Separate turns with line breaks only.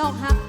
ดอกหัก